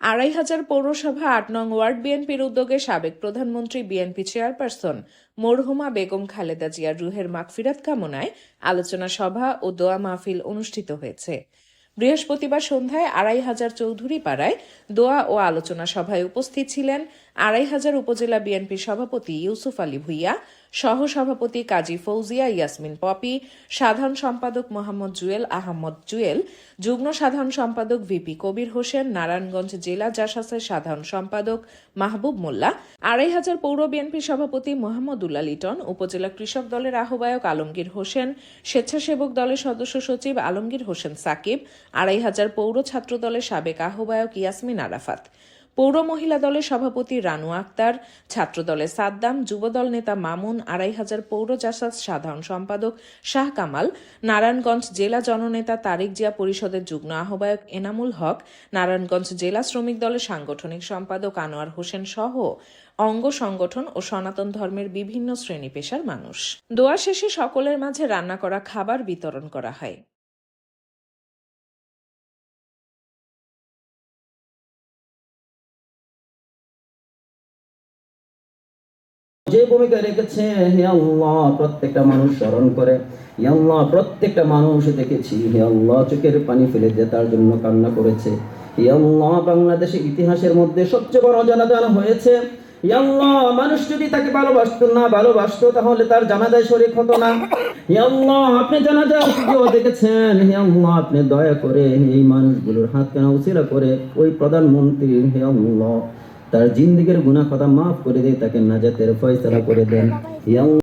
আড়াই হাজার পৌরসভা, আট নং ওয়ার্ড বিএনপির উদ্যোগে সাবেক প্রধানমন্ত্রী, বিএনপি চেয়ারপারসন মরহুমা বেগম খালেদা জিয়ার রুহের মাগফিরাত কামনায় আলোচনা সভা ও দোয়া মাহফিল অনুষ্ঠিত হয়েছে। বৃহস্পতিবার সন্ধ্যায় আড়াই হাজার চৌধুরী পাড়ায় দোয়া ও আলোচনা সভায় উপস্থিত ছিলেন আড়াই হাজার উপজেলা বিএনপি সভাপতি ইউসুফ আলী ভুইয়া সহ সভাপতি কাজী ফৌজিয়া ইয়াসমিন পপি, সাধারণ সম্পাদক মোহাম্মদ জুয়েল আহমদ জুয়েল, যুগ্ম সাধারণ সম্পাদক ভিপি কবির হোসেন, নারায়ণগঞ্জ জেলা জাসাসের সাধারণ সম্পাদক মাহবুব মোল্লা, আড়াই হাজার পৌর বিএনপি সভাপতি মোহাম্মদুল্লাহ লিটন উপজেলা কৃষক দলের আহ্বায়ক আলমগীর হোসেন, স্বেচ্ছাসেবক দলের সদস্য সচিব আলমগীর হোসেন সাকিব, আড়াই হাজার পৌর ছাত্র দলের সাবেক আহ্বায়ক ইয়াসমিন আরাফাত। পৌর মহিলা দলের সভাপতি রানু আক্তার, ছাত্র দলের সাদ্দাম যুবদল নেতা মামুন, আড়াই হাজার পৌর জাসাদ, সাধারণ সম্পাদক শাহ কামাল, নারায়ণগঞ্জ জেলা জননেতা তারেক জিয়া পরিষদের যুগ্ম আহ্বায়ক এনামুল হক, নারায়ণগঞ্জ জেলা শ্রমিক দলের সাংগঠনিক সম্পাদক আনোয়ার হোসেন সহ অঙ্গ সংগঠন ও সনাতন ধর্মের বিভিন্ন শ্রেণি পেশার মানুষ। দোয়া শেষে সকলের মাঝে রান্না করা খাবার বিতরণ করা হয়। যে ভূমিকা রেখেছে, হে আল্লাহ, প্রত্যেকটা মানুষ স্মরণ করে। হে আল্লাহ, প্রত্যেকটা মানুষ দেখেছি, হে আল্লাহ, চোখের পানি ফেলে দিয়ে তার জন্য কান্না করেছে। হে আল্লাহ, বাংলাদেশের ইতিহাসের মধ্যে সবচেয়ে বড় জানাজান হয়েছে। আল্লাহ, মানুষ যদি তাকে ভালোবাসতো না ভালোবাসতো, তাহলে তার জানাজায় শরীর হতো না। আল্লাহ, আপনি জানাজা সুযোগ দেখেছেন। হে আল্লাহ, আপনি দয়া করে এই মানুষগুলোর হাত কেনা উচিরা করে? ওই প্রধানমন্ত্রী, হে আল্লাহ। তার জিন্দিগির গুনাহ কথা মাফ করে দিয়ে তাকে নাজাতের ফয়সালা করে দেন।